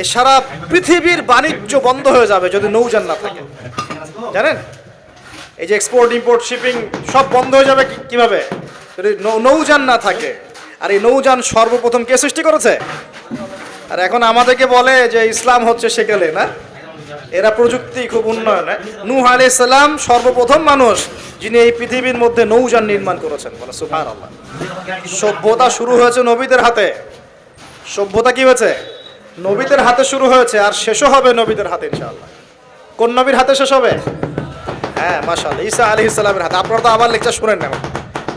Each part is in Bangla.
এই সারা পৃথিবীর বাণিজ্য বন্ধ হয়ে যাবে যদি নৌযান না থাকে। জানেন? এই যে এক্সপোর্ট ইম্পোর্ট শিপিং সব বন্ধ হয়ে যাবে কীভাবে? যদি নৌযান না থাকে। আর এই নৌযান সর্বপ্রথম কে সৃষ্টি করেছে? আর এখন আমাদেরকে বলে যে ইসলাম হচ্ছে সেকেলে, না? এরা প্রযুক্তি খুব উন্নয়ন। নূহ আলাইহিস সালাম সর্বপ্রথম মানুষ যিনি এই পৃথিবীর মধ্যে নৌযান নির্মাণ করেছেন। বলে সুবহানাল্লাহ। সভ্যতা শুরু হয়েছে নবীদের হাতে। সভ্যতা কি হয়েছে? নবীদের হাতে শুরু হয়েছে আর শেষও হবে নবীদের হাতে, ইনশাআল্লাহ। কোন নবীর হাতে শেষ হবে? হ্যাঁ মাশাআল্লাহ, ঈসা আলাইহিস সালামের হাতে। আপনারা তো আবার লেকচার শুনেন না।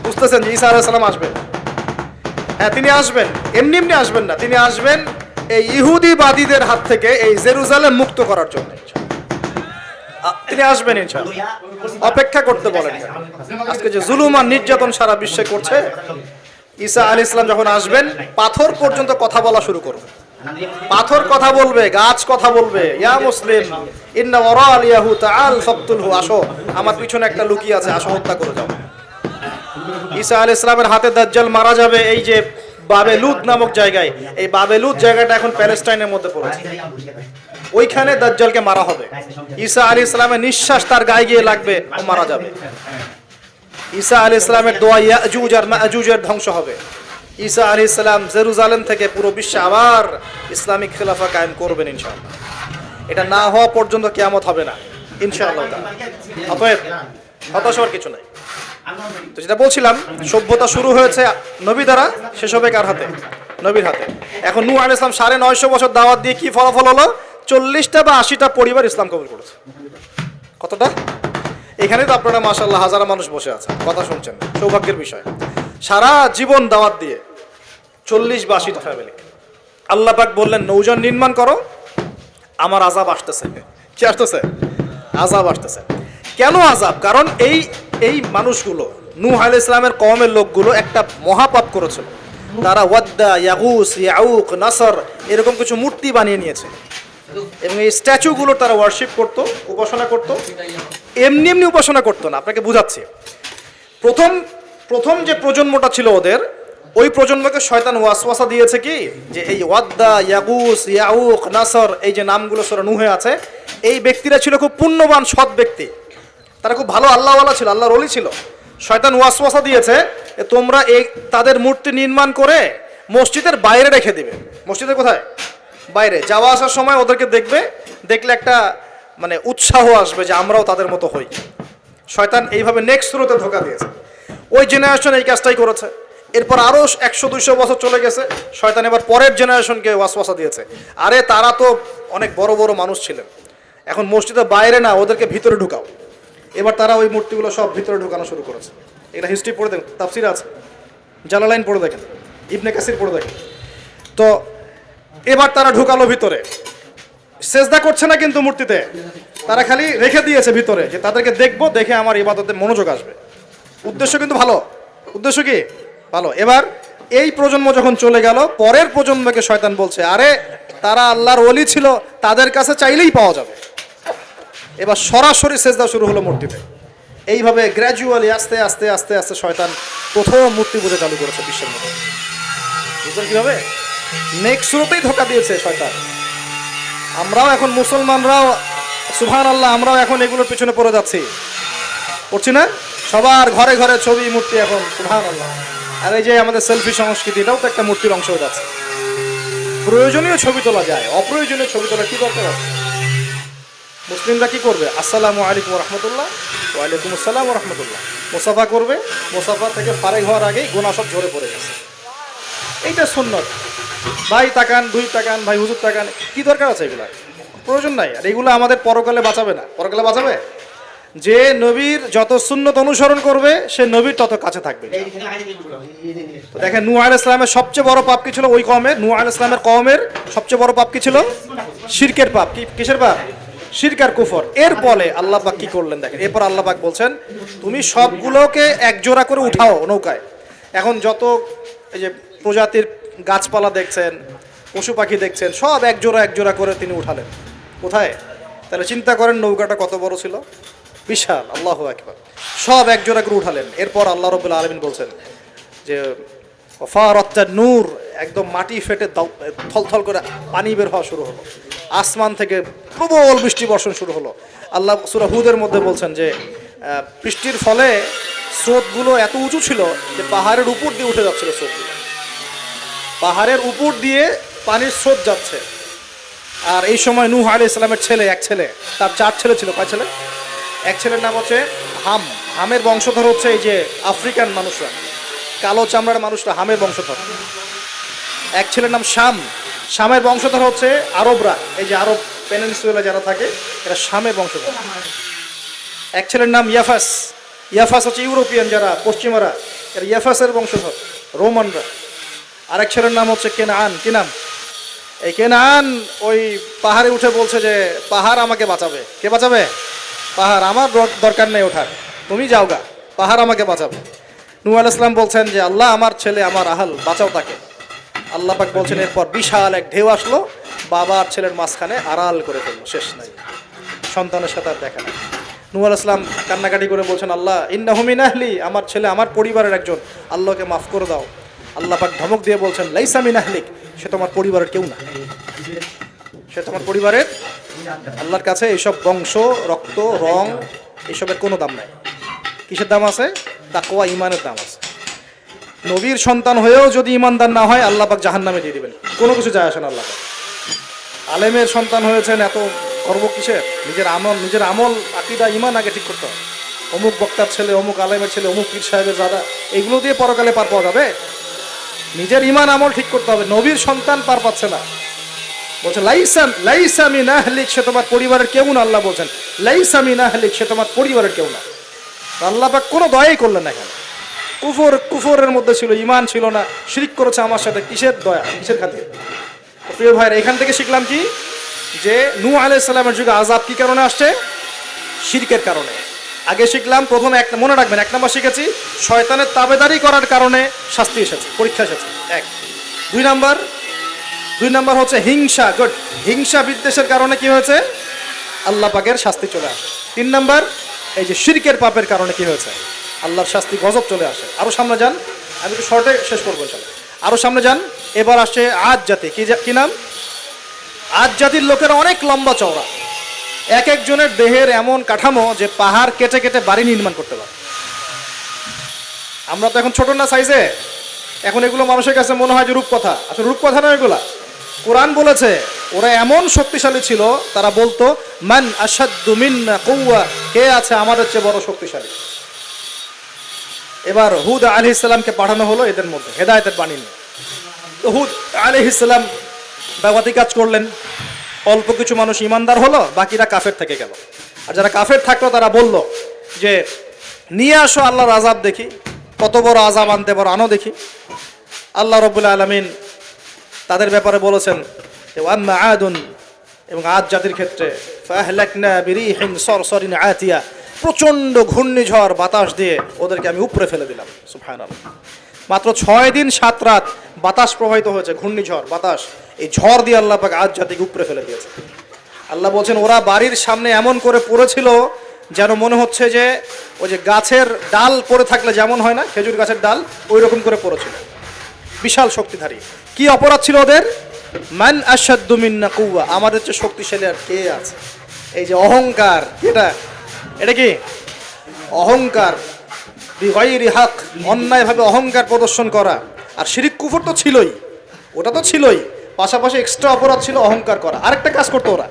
বুঝতেছেন যে ঈসা আলাইহিস সালাম আসবেন? হ্যাঁ তিনি আসবেন। এমনি এমনি আসবেন না। তিনি আসবেন এই ইহুদিবাদীদের হাত থেকে এই জেরুজালেম মুক্ত করার জন্য তিনি আসবেন অপেক্ষা করতে বলেন আজকে যে জুলুম আর নির্যাতন সারা বিশ্বে করছে, ঈসা আলী ইসলাম যখন আসবেন, পাথর পর্যন্ত কথা বলা শুরু করবে। পাথর কথা বলবে, গাছ কথা বলবে। ইয়া মুসলিম, ইন্না ওরাল ইয়াহু তাআল ফাকতুলহু, আসো। আমার পিছনে একটা লুকিয়ে আছে, আসো, হত্যা করে যাও। ঈসা আলী ইসলামের হাতে দাজ্জাল মারা যাবে এই যে বাবেলুদ নামক জায়গায়। এই বাবেলুদ জায়গাটা এখন প্যালেস্টাইনের মধ্যে পড়েছে। ওইখানে দাজ্জালকে মারা হবে। ঈসা আলী ইসলামের নিঃশ্বাস তার গায়ে গিয়ে লাগবে, ও মারা যাবে। ঈসা আলী ইসলামের দোয়া ইয়াজুজ আর মাজুজের ধ্বংস হবে। ঈসা আলী ইসলাম জেরুজালেম থেকে পুরো বিশ্বে আবার ইসলামিক খেলাফা কায়েম করবেন ইনশাআল্লাহ। এটা না হওয়া পর্যন্ত কিয়ামত হবে না, ইনশাআল্লাহ। অতএব হতাশ হওয়ার কিছু নাই। তো যেটা বলছিলাম, সভ্যতা শুরু হয়েছে নবী দ্বারা, শেষ হবে কার হাতে? নবীর হাতে। এখন নূহ আলাইহিস ইসলাম সাড়ে নয়শো বছর দাওয়াত দিয়ে কি ফলাফল হলো? চল্লিশটা বা আশিটা পরিবার ইসলাম কবুল করেছে। কতটা? এখানে তো আপনারা মাশাল্লাহ হাজার মানুষ বসে আছে কথা শুনছেন সৌভাগ্যের বিষয়। সারা জীবন দাওয়াত দিয়ে চল্লিশ বা আশিটা ফ্যামিলি আল্লাহ পাক বললেন নৌজন নির্মাণ করো, আমার আজাব আসতেছে। কি আসতেছে? আজাব আসতেছে। কেন আজাব কারণ এই এই মানুষগুলো, নূহ আল ইসলামের কওমের লোকগুলো একটা মহাপাপ করেছিল। তারা ওয়াদ্দা, ইয়াগুস, ইয়াউক, নাসর, এরকম কিছু মূর্তি বানিয়ে নিয়েছে। এবং এই স্ট্যাচুগুলো তারা ওয়ার্শিপ করত, উপাসনা করত। এমনি এমনি উপাসনা করতো না, আপনাকে বুঝাচ্ছি। প্রথম প্রথম যে প্রজন্মটা ছিল ওদের ওই প্রজন্মকে শয়তান ওয়াসওয়াসা দিয়েছে কি? যে এই ওয়াদ্দা, ইয়াগুস, ইয়াউক, নাসর, এই যে নামগুলো সরা নুহে আছে, এই ব্যক্তিরা ছিল খুব পুণ্যবান, সৎ ব্যক্তি। তারা খুব ভালো আল্লাহওয়ালা ছিল, আল্লাহর অলি ছিল। শয়তান ওয়াসওয়াসা দিয়েছে তোমরা এই তাদের মূর্তি নির্মাণ করে মসজিদের বাইরে রেখে দিবে। মসজিদের কোথায়? বাইরে। যাওয়া আসার সময় ওদেরকে দেখবে, দেখলে একটা মানে উৎসাহ আসবে যে আমরাও তাদের মতো হই। শয়তান এইভাবে নেক্সট স্রোতে ধোকা দিয়েছে। ওই জেনারেশন এই কাজটাই করেছে। এরপর আরও একশো দুইশো বছর চলে গেছে। শয়তান এবার পরের জেনারেশনকে ওয়াসওয়াসা দিয়েছে। আরে তারা তো অনেক বড় বড় মানুষ ছিলেন। এখন মসজিদের বাইরে না, ওদেরকে ভিতরে ঢুকাও। এবার তারা ওই মূর্তিগুলো সব ভিতরে ঢুকানো শুরু করেছে। এটা হিস্ট্রি পড়ে দেখেন, তাফসির আছে। জালালাইন পড়ে দেখেন, ইবনে কাসির পড়ে দেখেন। তো এবার তারা ঢুকালো ভিতরে। সেজদা করছে না কিন্তু মূর্তিতে। তারা খালি রেখে দিয়েছে ভিতরে যে তাদেরকে দেখব, দেখে আমার ইবাদতে মনোযোগ আসবে। উদ্দেশ্য কিন্তু ভালো। উদ্দেশ্য কি? ভালো। এবার এই প্রজন্ম যখন চলে গেল, পরের প্রজন্মকে শয়তান বলছে, আরে, তারা আল্লাহর অলি ছিল, তাদের কাছে চাইলেই পাওয়া যাবে। এবার সরাসরি সেজদা শুরু হলো মূর্তিতে। এইভাবে গ্র্যাজুয়ালি আস্তে আস্তে আস্তে আস্তে শয়তান প্রথম মূর্তি পূজা চালু করেছে বিশ্বের মধ্যে। বুঝলেন কীভাবে? নেক্সট শুরুতেই ধোকা দিয়েছে শয়তান। আমরাও এখন মুসলমানরাও সুহান আল্লাহ আমরাও এখন এগুলোর পিছনে পড়ে যাচ্ছি। পড়ছি না? সবার ঘরে ঘরে ছবি, মূর্তি এখন সুহান আল্লাহ আর এই যে আমাদের সেলফি সংস্কৃতি এটাও তো একটা মূর্তির অংশ হয়ে যাচ্ছে। প্রয়োজনীয় ছবি তোলা যায়, অপ্রয়োজনীয় ছবি তোলা কি দরকার আছে? মুসলিমরা কি করবে? আসসালামু আলাইকুম রহমতুল্লাহ ওয়ালাইকুম আসসালাম রহমতুল্লাহ মুসাফা করবে, মুসাফা থেকে ফারেক হওয়ার আগেই গোনা সব ঝরে পড়ে গেছে। এইটা সুন্নত। ভাই তাকান, দুই তাকান, ভাই হুজুর তাকান, কি দরকার আছে এগুলা? প্রয়োজন নাই। আর এগুলো আমাদের পরকালে বাঁচাবে না। পরকালে বাঁচাবে? যে নবীর যত সুন্নত অনুসরণ করবে সে নবীর তত কাছে থাকবে। তো দেখেন নূহ আল ইসলামের সবচেয়ে বড় পাপ কি ছিল? ওই কমের নূহ আল ইসলামের কমের সবচেয়ে বড় পাপ কি ছিল? শিরকের পাপ। কি কিসের পাপ? শিরকার কুফর। এর বলে আল্লাহ পাক কি করলেন দেখেন এরপর আল্লাহ পাক বলছেন তুমি সবগুলোকে এক জোড়া করে উঠাও নৌকায়। এখন যত এই যে প্রজাতির গাছপালা দেখছেন পশু পাখি দেখছেন সব এক জোড়া এক জোড়া করে তিনি উঠালেন। কোথায়? তাহলে চিন্তা করেন নৌকাটা কত বড় ছিল? বিশাল, আল্লাহ একবার সব এক জোড়া করে উঠালেন। এরপর আল্লাহ রবুল্লা আলমিন বলছেন যে ফারত্তা নূর একদম মাটি ফেটে থলথল করে পানি বের হওয়া শুরু হলো। আসমান থেকে প্রবল বৃষ্টি বর্ষণ শুরু হলো। আল্লাহ সুরা হুদের মধ্যে বলছেন যে বৃষ্টির ফলে স্রোতগুলো এত উঁচু ছিল যে পাহাড়ের উপর দিয়ে উঠে যাচ্ছিল স্রোতগুলো। পাহাড়ের উপর দিয়ে পানির স্রোত যাচ্ছে। আর এই সময় নূহ আলি ইসলামের ছেলে, এক ছেলে, তার চার ছেলে ছিল। কয় ছেলে? এক ছেলের নাম হচ্ছে হাম। হামের বংশধর হচ্ছে এই যে আফ্রিকান মানুষরা। কালো চামড়ার মানুষরা হামের বংশধর। এক ছেলের নাম শাম। শামের বংশধর হচ্ছে আরবরা। এই যে আরব পেনেন্সুয়েলা যারা থাকে, এরা শামের বংশধর। এক ছেলের নাম ইয়াফাস। ইয়াফাস হচ্ছে ইউরোপিয়ান যারা, পশ্চিমারা, এরা ইয়াফাসের বংশধর, রোমানরা। আরেক ছেলের নাম হচ্ছে কেনান। কি নাম? এই কেনান ওই পাহাড়ে উঠে বলছে যে, পাহাড় আমাকে বাঁচাবে। কে বাঁচাবে? পাহাড় আমার দর- দরকার নেই ওঠার। তুমি যাও গা পাহাড় আমাকে বাঁচাবে। নূ আল ইসলাম বলছেন যে আল্লাহ আমার ছেলে আমার আহাল বাঁচাও তাকে। আল্লাহ পাক বলছেন এরপর বিশাল এক ঢেউ আসলো বাবা আর ছেলের মাঝখানে আড়াল করে ফেলল শেষ নাই। সন্তানের সাথে আর দেখা নাই। নূ আল ইসলাম কান্নাকাটি করে বলছেন আল্লাহ ইন্না হুমিন আহলি আমার ছেলে আমার পরিবারের একজন। আল্লাহকে মাফ করে দাও। আল্লাহ পাক ধমক দিয়ে বলছেন লাইসামিন আহলিক সে তোমার পরিবারের কেউ না। সে তোমার পরিবারের। আল্লাহর কাছে এইসব বংশ, রক্ত, রং, এসবের কোনো দাম নাই। কিসের দাম আছে? তাকোয়া ইমানের দাম আছে। নবীর সন্তান হয়েও যদি ইমানদার না হয়, আল্লাহ পাক জাহান নামে দিয়ে দিবেন। কোনো কিছু যায় আসে না আল্লাহ আলেমের সন্তান হয়েছেন, এত গর্ব কিসের? নিজের আমল নিজের আমল, আকিদা ইমান আগে ঠিক করতে হবে। অমুক বক্তার ছেলে, অমুক আলেমের ছেলে, অমুক পীর সাহেবের দাদা, এগুলো দিয়ে পরকালে পার পাওয়া যাবে? নিজের ইমান আমল ঠিক করতে হবে। নবীর সন্তান পার পাচ্ছে না। বলছে, লাইসাম, লাইসামি নাহলিক সে তোমার পরিবারের কেউ না, আল্লাহ বলছেন, লাইসামি নাহলিক সে তোমার পরিবারের কেউ না। আল্লাহ পাক কোনো দয়াই করলেন না এখানে। কুফর, কুফরের মধ্যে ছিল ইমান ছিল না, শিরিক করেছে আমার সাথে, কিসের দয়া, কিসের খাতির? প্রিয় ভাইয়ের, এখান থেকে শিখলাম কি? যে নু নূ আলাইসাল্লামের যুগে আজাব কি কারণে আসছে? শিরকের কারণে। আগে শিখলাম, প্রথমে এক মনে রাখবেন, এক নম্বর শিখেছি, শয়তানের তাবেদারি করার কারণে শাস্তি এসেছে, পরীক্ষা এসেছে। এক। দুই নাম্বার দুই নম্বর হচ্ছে হিংসা। গুড হিংসা বিদ্বেষের কারণে কি হয়েছে? আল্লাহ পাকের শাস্তি চলে আসে। তিন নম্বর, এই যে শিরকের পাপের কারণে কি হয়েছে? আল্লাহর শাস্তি গজব চলে আসে। আরও সামনে যান। আমি একটু শর্টে শেষ করব চলো আরও সামনে যান। এবার আসছে আজ জাতি। কি কি নাম? আজ জাতির লোকেরা অনেক লম্বা চওড়া। এক একজনের দেহের এমন কাঠামো যে পাহাড় কেটে কেটে বাড়ি নির্মাণ করতে পারে। আমরা তো এখন ছোট না সাইজে এখন এগুলো মানুষের কাছে মনে হয় যে রূপকথা। আসলে রূপকথা নয় এগুলা? কোরআন বলেছে, ওরা এমন শক্তিশালী ছিল, তারা বলতো, মান মিন্না কৌয়া কে আছে আমাদের চেয়ে বড় শক্তিশালী? এবার হুদ আলি ইসলামকে পাঠানো হলো এদের মধ্যে, হেদায়তের বাণী নিয়ে। তো হুদ আলি ইসলাম ব্যবহাতিক কাজ করলেন, অল্প কিছু মানুষ ইমানদার হলো, বাকিরা কাফের থেকে গেল। আর যারা কাফের থাকল, তারা বলল যে, নিয়ে আসো আল্লাহর আজাব দেখি, কত বড় আজাব আনতে পারো আনো দেখি। আল্লাহ রবুল্লা আলমিন তাদের ব্যাপারে বলেছেন আদুন এবং আদ জাতির ক্ষেত্রে আতিয়া, প্রচণ্ড ঘূর্ণিঝড়, বাতাস দিয়ে ওদেরকে আমি উপরে ফেলে দিলাম। সুবহানাল্লাহ। মাত্র ছয় দিন, সাত রাত বাতাস প্রবাহিত হয়েছে, ঘূর্ণিঝড়, বাতাস। এই ঝড় দিয়ে আল্লাহ পাক আজ জাতিকে উপরে ফেলে দিয়েছে। আল্লাহ বলছেন, ওরা বাড়ির সামনে এমন করে পড়েছিল যেন মনে হচ্ছে যে, ওই যে গাছের ডাল পড়ে থাকলে যেমন হয় না, খেজুর গাছের ডাল ওই রকম করে পড়েছিল। বিশাল শক্তিধারী। কি অপরাধ ছিল ওদের? মান আসাদ্দু মিন্না কুয়া আমাদের চেয়ে শক্তিশালী আর কে আছে? এই যে অহংকার, এটা এটা কি? অহংকার। বিগয়রি হক, অন্যায়ভাবে অহংকার প্রদর্শন করা। আর শিরিক কুফর তো ছিলই। ওটা তো ছিলই। পাশাপাশি এক্সট্রা অপরাধ ছিল অহংকার করা। আরেকটা কাজ করতো ওরা।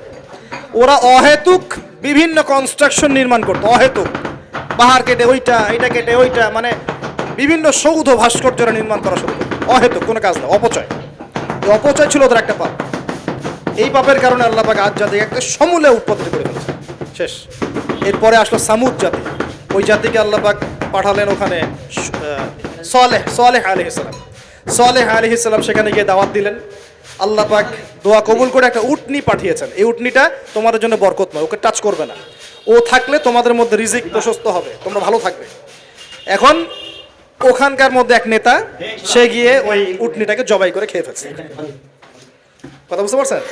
ওরা অহেতুক বিভিন্ন কনস্ট্রাকশন নির্মাণ করতো। অহেতুক। পাহাড় কেটে ওইটা এটা কেটে ওইটা মানে বিভিন্ন সৌধ ভাস্কর্যরা নির্মাণ করা শুরু করতো। অহেতুক, কোনো কাজ না, অপচয়। অপচয় ছিল ওদের একটা পাপ। এই পাপের কারণে আল্লাহ আজ জাতি একটা সমূলে উৎপত্তি করে ফেলেছে শেষ। এরপরে আসলো সামুদ জাতি। ওই জাতিকে আল্লাহ পাক পাঠালেন ওখানে সলেহ সলেহ আলি ইসলাম সলেহ আলি ইসলাম সেখানে গিয়ে দাওয়াত দিলেন। আল্লাহ পাক দোয়া কবুল করে একটা উটনি পাঠিয়েছেন। এই উটনিটা তোমাদের জন্য বরকত নয় ওকে টাচ করবে না। ও থাকলে তোমাদের মধ্যে রিজিক প্রশস্ত হবে, তোমরা ভালো থাকবে। এখন ওখানকার মধ্যে এক নেতা, সে গিয়ে ওই উটনিটাকে জবাই করে খেয়ে ফেলছে। কথা বুঝতে পারছেন?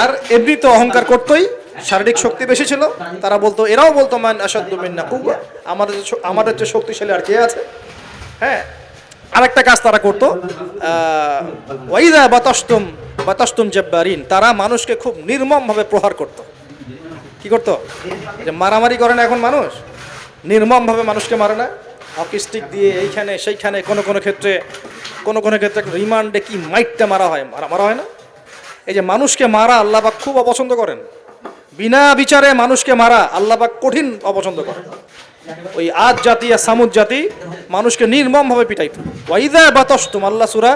আর এমনি তো অহংকার করতোই, শারীরিক শক্তি বেশি ছিল, তারা বলতো, এরাও বলতো, মান আসাদ্দু মিন্না কুয়া আমাদের আমাদের যে শক্তিশালী আর কে আছে। হ্যাঁ আরেকটা কাজ তারা করতো ওয়াইদা বাতাস্তুম বাতাস্তুম জব্বারিন তারা মানুষকে খুব নির্মমভাবে প্রহার করত। কি করতো? যে মারামারি করে না এখন মানুষ? নির্মমভাবে মানুষকে মারে না। হকি স্টিক দিয়ে এইখানে সেইখানে কোনো কোনো ক্ষেত্রে, কোনো কোনো ক্ষেত্রে রিমান্ডে কি মাইটটা মারা হয়? মারা মারা হয় না? এই যে মানুষকে মারা আল্লাহবাক খুব অপছন্দ করেন। বিনা বিচারে মানুষকে মারা আল্লাহবাক কঠিন অপছন্দ করেন। ওই আজ জাতি আর সামুদ জাতি মানুষকে নির্মমভাবে পিটাইত। ওয়াইদা বাতস্তুম, আল্লাহ সুরা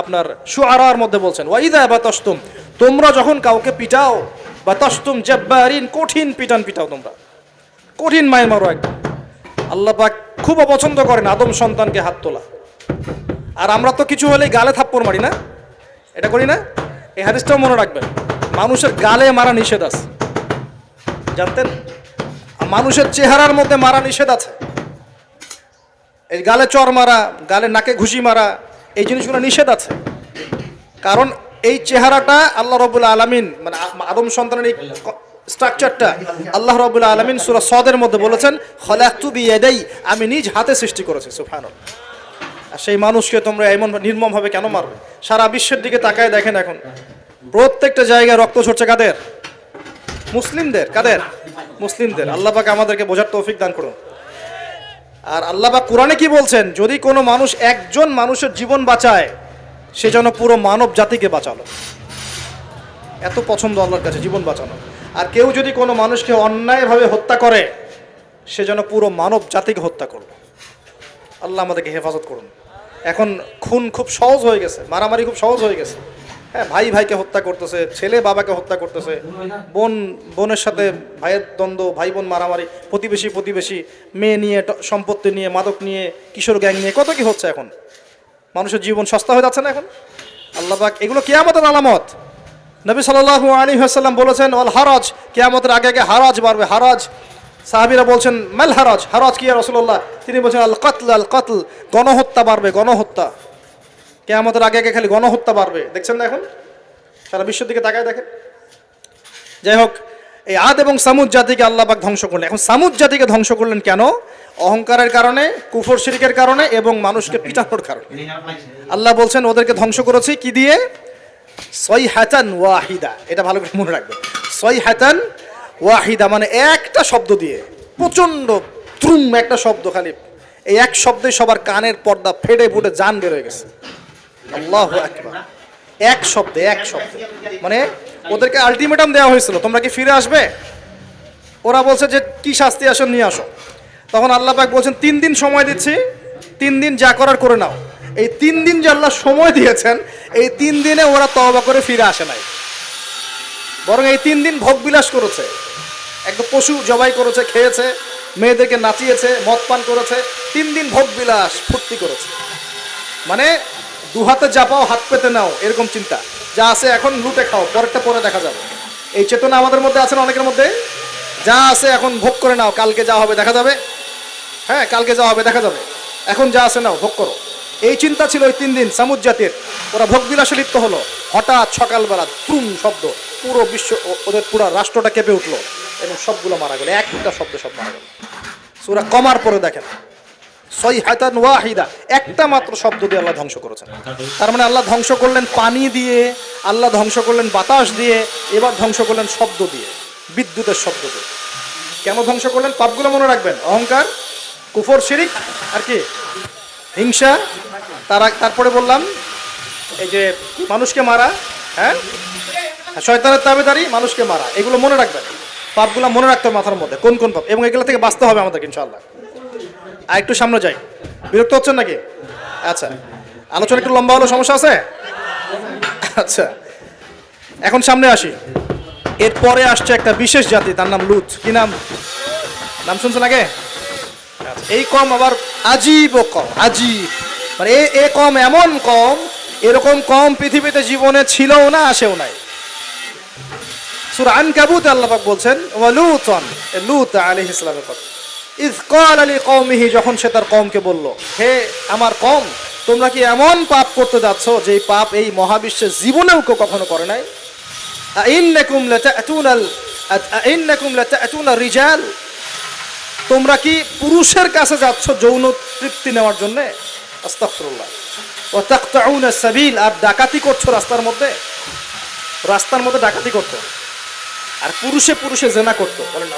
আপনার সুআরার মধ্যে বলছেন ওয়াইদা বাতস্তুম, তোমরা যখন কাউকে পিটাও, বাতস্তুম জব্বারিন, কঠিন পিটান পিটাও তোমরা। কঠিন মায়ের মারো একদম। আল্লাহ পাক খুব অপছন্দ করেন আদম সন্তানকে হাত তোলা। আর আমরা তো কিছু হলেই গালে থাপ্পড় মারি না? এটা করি না? এই হাদিসটাও মনে রাখবেন, মানুষের গালে মারা নিষেধ আছে। জানতেন? মানুষের চেহারার মধ্যে মারা নিষেধ আছে। এই গালে চর মারা, গালে নাকে ঘুষি মারা, এই জিনিসগুলো নিষেধ আছে। কারণ এই চেহারাটা আল্লাহ রবুল্লা আলমিন মানে আদম সন্তানের এই স্ট্রাকচারটা আল্লাহ রবুল্লা আলমিন সুরা সদের মধ্যে বলেছেন আমি নিজ হাতে সৃষ্টি করেছি সুফান আর সেই মানুষকে তোমরা এমন নির্মমভাবে কেন মারবে? সারা বিশ্বের দিকে তাকায় দেখেন এখন। প্রত্যেকটা জায়গায় রক্ত ঝরছে কাদের? মুসলিমদের কাদের? মুসলিমদের। আল্লাহ পাক আমাদেরকে বোঝার তৌফিক দান করুন। আর আল্লাহ পাক কোরআনে কি বলছেন? যদি কোনো মানুষ একজন মানুষের জীবন বাঁচায়, সে যেন পুরো মানব জাতিকে বাঁচালো। এত পছন্দ আল্লাহর কাছে, জীবন বাঁচানো। আর কেউ যদি কোনো মানুষকে অন্যায়ভাবে হত্যা করে, সে যেন পুরো মানব জাতিকে হত্যা করল। আল্লাহ আমাদেরকে হেফাজত করুন। এখন খুন খুব সহজ হয়ে গেছে, মারামারি খুব সহজ হয়ে গেছে। হ্যাঁ ভাই ভাইকে হত্যা করতেছে, ছেলে বাবাকে হত্যা করতেছে, বোন, বোনের সাথে ভাইয়ের দ্বন্দ্ব, ভাই বোন মারামারি, প্রতিবেশী প্রতিবেশী, মেয়ে নিয়ে সম্পত্তি নিয়ে, মাদক নিয়ে, কিশোর গ্যাং নিয়ে, কত কি হচ্ছে এখন? মানুষের জীবন সস্তা হয়ে যাচ্ছে না এখন? আল্লাহ পাক, এগুলো কেয়ামতের আলামত। নবী সাল্লাল্লাহু আলী হাসাল্লাম বলেছেন অল হারাজ কেয়ামতের আগে আগে হারাজ বাড়বে, হারাজ। সাহাবিরা বলছেন, মেল হারাজ? হারাজ কি রসুল্লাহ তিনি বলছেন, আল কতল আল কতল, গণহত্যা বাড়বে, গণহত্যা। কেয়ামতের আগে আগে খালি গণহত্যা বাড়বে। দেখছেন না এখন? সারা বিশ্বের দিকে তাকায় দেখেন। যাই হোক, এই আদ এবং সামুদ জাতিকে আল্লাহ পাক ধ্বংস করলেন। এখন সামুদ জাতিকে ধ্বংস করলেন কেন? অহংকারের কারণে কুফর শিরিকের কারণে এবং মানুষকে পিটানোর কারণে। আল্লাহ বলছেন, ওদেরকে ধ্বংস করেছি কি দিয়ে? সই হাতান ওয়াহিদা। এটা ভালো করে মনে রাখবেন সই হাতান ওয়াহিদা মানে একটা শব্দ দিয়ে, প্রচণ্ড দ্রুম একটা শব্দ খালি। এই এক শব্দে সবার কানের পর্দা ফেটে ফুটে জান বের হয়ে গেছে। আল্লাহ একবার এক শব্দে এক শব্দে। মানে ওদেরকে আলটিমেটাম দেওয়া হয়েছিল, তোমরা কি ফিরে আসবে? ওরা বলছে যে, কি শাস্তি আসো নিয়ে আসো। তখন আল্লাহ পাক বলছেন, তিন দিন সময় দিচ্ছি, তিন দিন যা করার করে নাও। এই তিন দিন যে আল্লাহ সময় দিয়েছেন এই তিন দিনে ওরা তওবা করে ফিরে আসে নাই। বরং এই তিন দিন ভোগ বিলাস করেছে। একদম পশু জবাই করেছে, খেয়েছে, মেয়েদেরকে নাচিয়েছে, মদ পান করেছে, তিন দিন ভোগ বিলাস, ফুর্তি করেছে। মানে দু হাতে যা পাও হাত পেতে নাও, এরকম চিন্তা। যা আছে এখন লুটে খাও, পরেরটা পরে দেখা যাবে। এই চেতনা আমাদের মধ্যে আছে না অনেকের মধ্যে? যা আছে এখন ভোগ করে নাও, কালকে যা হবে দেখা যাবে। হ্যাঁ কালকে যা হবে দেখা যাবে। এখন যা আছে নাও, ভোগ করো। এই চিন্তা ছিল ওই তিন দিন সামুদ জাতির। ওরা ভোগ বিলাসে লিপ্ত হলো। হঠাৎ সকালবেলা তুম শব্দ। পুরো বিশ্ব ওদের পুরো রাষ্ট্রটা কেঁপে উঠল এবং সবগুলো মারা গেল। একটা শব্দ সব মারা গেল। সুরা কমার পরে দেখেন সই হাতান ওয়াহিদা, একটা মাত্র শব্দ দিয়ে আল্লাহ ধ্বংস করেছেন। তার মানে আল্লাহ ধ্বংস করলেন পানি দিয়ে, আল্লাহ ধ্বংস করলেন বাতাস দিয়ে, এবার ধ্বংস করলেন শব্দ দিয়ে, বিদ্যুতের শব্দ দিয়ে। কেন ধ্বংস করলেন? পাপগুলো মনে রাখবেন। অহংকার, কুফর, শিরিক, আর কি? হিংসা, তারা তারপরে বললাম, এই যে মানুষকে মারা হ্যাঁ? শয়তানের তাবেদারি মানুষকে মারা, এগুলো মনে রাখবেন। পাপগুলো মনে রাখতে হবে মাথার মধ্যে, কোন কোন পাপ। এবং এগুলো থেকে বাঁচতে হবে আমাদের ইনশাআল্লাহ। আর একটু সামনে যাই। বিরক্ত হচ্ছেন নাকি? আচ্ছা। আলোচনা একটু লম্বা হলো সমস্যা আছে? আচ্ছা। এখন সামনে আসি। এরপরে আসছে একটা বিশেষ জাতি, তার নাম লুত। কি নাম? নাম শুনছেন আগে? এই কম আবার আজীব কম, আজীব। মানে এ কম এমন কম, এরকম কম পৃথিবীতে জীবনে ছিলও না, আসেও নাই। সূরা আনকাবুত আল্লাহ পাক বলছেন ওয়ালুতন লূত আলাইহিস সালামের কথা। আলি কওমিহি যখন সে তার কওমকে বলল, হে আমার কম, তোমরা কি এমন পাপ করতে যাচ্ছ যে পাপ এই মহাবিশ্বে জীবনেও কেউ কখনো করে নাই? আইন্নাকুম লাতাতুনাল আইন্নাকুম লাতাতুনা রিজাল তোমরা কি পুরুষের কাছে যাচ্ছ যৌন তৃপ্তি নেওয়ার জন্য? আর ডাকাতি করছ রাস্তার মধ্যে? রাস্তার মধ্যে ডাকাতি করতো। আর পুরুষে পুরুষে জেনা করতো। বলেন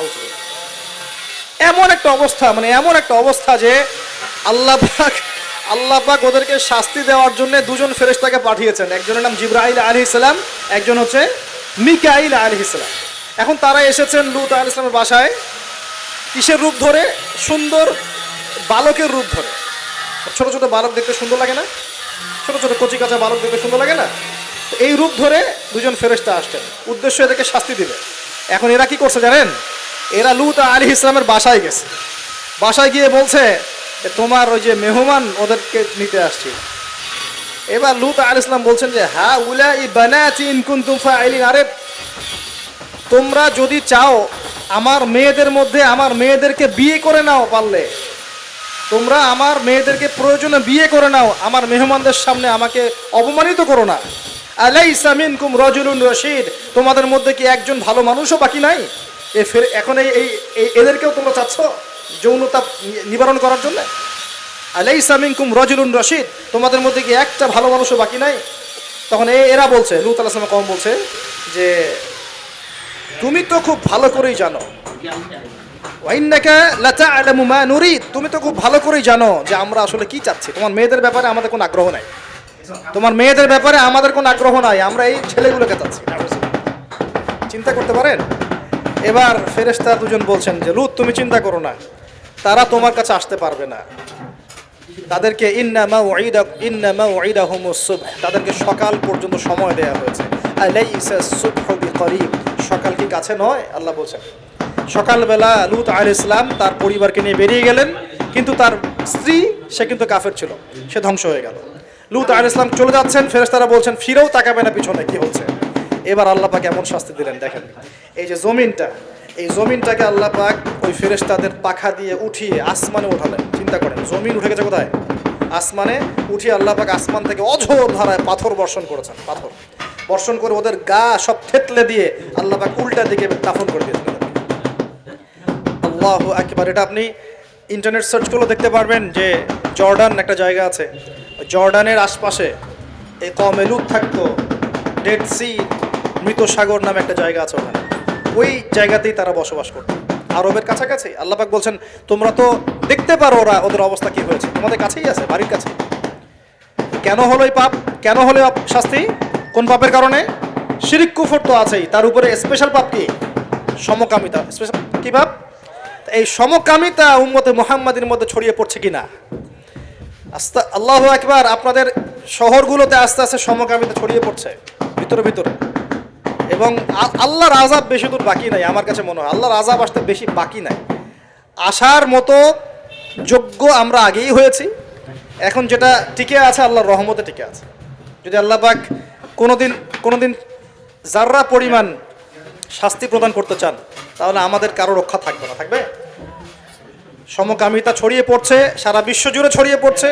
এমন একটা অবস্থা মানে এমন একটা অবস্থা যে আল্লাহ পাক, আল্লাহ ওদেরকে শাস্তি দেওয়ার জন্য দুজন ফেরেশতাকে পাঠিয়েছেন। একজনের নাম জিব্রাইল আলী ইসলাম একজন হচ্ছে মিকাইল আলী ইসলাম এখন তারা এসেছেন লুত আলী ইসলামের বাসায়। কিসের রূপ ধরে? সুন্দর বালকের রূপ ধরে। ছোট ছোট বালক দেখতে সুন্দর লাগে না? ছোট ছোট কচি কাঁচা বালক দেখতে সুন্দর লাগে না? এই রূপ ধরে দুজন ফেরেশতা আসছেন। উদ্দেশ্য এদেরকে শাস্তি দিবে। এখন এরা কি করছে জানেন? এরা লুত আলী ইসলামের বাসায় গেছে। বাসায় গিয়ে বলছে যে, তোমার ওই যে মেহমান ওদেরকে নিতে আসছি। এবার লুত আল ইসলাম বলছেন যে হ্যাঁ উলা ই বানাতি ইন কুনতুম ফাইলিন। আরে তোমরা যদি চাও আমার মেয়েদের মধ্যে আমার মেয়েদেরকে বিয়ে করে নাও পারলে, তোমরা আমার মেয়েদেরকে প্রয়োজনে বিয়ে করে নাও, আমার মেহমানদের সামনে আমাকে অপমানিত করো না। আলাই সামিন কুম রজুলুন রশিদ, তোমাদের মধ্যে কি একজন ভালো মানুষও বাকি নাই? এ ফের এখন এই, এই- এদেরকেও তোমরা চাচ্ছ যৌনতা নিবারণ করার জন্য? আলাই সামিন কুম রজুলুন রশিদ, তোমাদের মধ্যে কি একটা ভালো মানুষও বাকি নাই? তখন এ- এরা বলছে, লুত আলাহ কম বলছে যে তুমি তো খুব ভালো করেই জানো। তুমি তো খুব ভালো করেই জানো যে আমরা আসলে কি চাচ্ছি। তোমার মেয়েদের ব্যাপারে আমাদের কোনো আগ্রহ নাই। তোমার মেয়েদের ব্যাপারে আমাদের কোনো আগ্রহ নাই। আমরা এই ছেলেগুলোকে চাচ্ছি। চিন্তা করতে পারেন? এবার ফেরেশতা দুজন বলছেন যে, লুত, তুমি চিন্তা করো না। তারা তোমার কাছে আসতে পারবে না। তাদেরকে ইন্নামা ওয়াইদা ইন্নামা ওয়াইদাহুমুস সুবহ। তাদেরকে সকাল পর্যন্ত সময় দেয়া হয়েছে। আলাইসা সুবহু বিকরিব। সকাল কি কাছে নয়? আল্লাহ বলছেন। সকালবেলা লুত আল ইসলাম তার পরিবারকে নিয়ে বেরিয়ে গেলেন, কিন্তু তার স্ত্রী, সে কিন্তু কাফের ছিল। সে ধ্বংস হয়ে গেল। লুত আল ইসলাম চলে যাচ্ছেন, ফেরেশতারা বলছেন, ফিরেও তাকাবে না পিছনে, কি হচ্ছে? এবার আল্লাহ পাক এমন শাস্তি দিলেন, দেখেন। এই যে জমিনটা, এই জমিনটাকে আল্লাহ পাক ওই ফেরেশতাদের পাখা দিয়ে উঠিয়ে আসমানে উঠালেন চিন্তা করেন, জমিন উঠে গেছে কোথায়? আসমানে উঠিয়ে আল্লাহ পাক আসমান থেকে অঝোর ধারায় পাথর বর্ষণ করেছেন, পাথর। বর্ষণ করে ওদের গা সব থেতলে দিয়ে আল্লাহ পাক উল্টা দিকে দাফন করে দিয়েছেন আল্লাহ একবার এটা আপনি ইন্টারনেট সার্চ করলেও দেখতে পারবেন যে জর্ডান একটা জায়গা আছে। জর্ডানের আশপাশে এই কমেলুদ থাকতো ডেড সি মৃত সাগর নামে একটা জায়গা আছে ওখানে। ওই জায়গাতেই তারা বসবাস করতো। আরবের কাছাকাছি। আল্লাপাক বলছেন, তোমরা তো দেখতে পারো ওরা ওদের অবস্থা কি হয়েছে। তোমাদের কাছেই আছে, বাড়ির কাছে। কেন হলো পাপ? কেন হলো শাস্তি? কোন পাপের কারণে? শিরিক কুফর তো আছেই, তার উপরে স্পেশাল পাপ কি? সমকামিতা। স্পেশাল কি পাপ? এই সমকামিতা উম্মতে মোহাম্মদের মধ্যে ছড়িয়ে পড়ছে কিনা? আস্তে আল্লাহ একবার আপনাদের শহরগুলোতে আস্তে আস্তে সমকামিতা ছড়িয়ে পড়ছে, ভিতরে ভিতরে। এবং আল্লাহর আজাব বেশি দূর বাকি নাই, আমার কাছে মনে হয়। আল্লাহর আজাব আসতে বেশি বাকি নাই। আসার মতো যোগ্য আমরা আগেই হয়েছি। এখন যেটা টিকে আছে, আল্লাহর রহমতে টিকে আছে। যদি আল্লাহ পাক কোনোদিন কোনোদিন যাররা পরিমাণ শাস্তি প্রদান করতে চান, তাহলে আমাদের কারও রক্ষা থাকবে না, থাকবে? সমকামিতা ছড়িয়ে পড়ছে, সারা বিশ্ব জুড়ে ছড়িয়ে পড়ছে।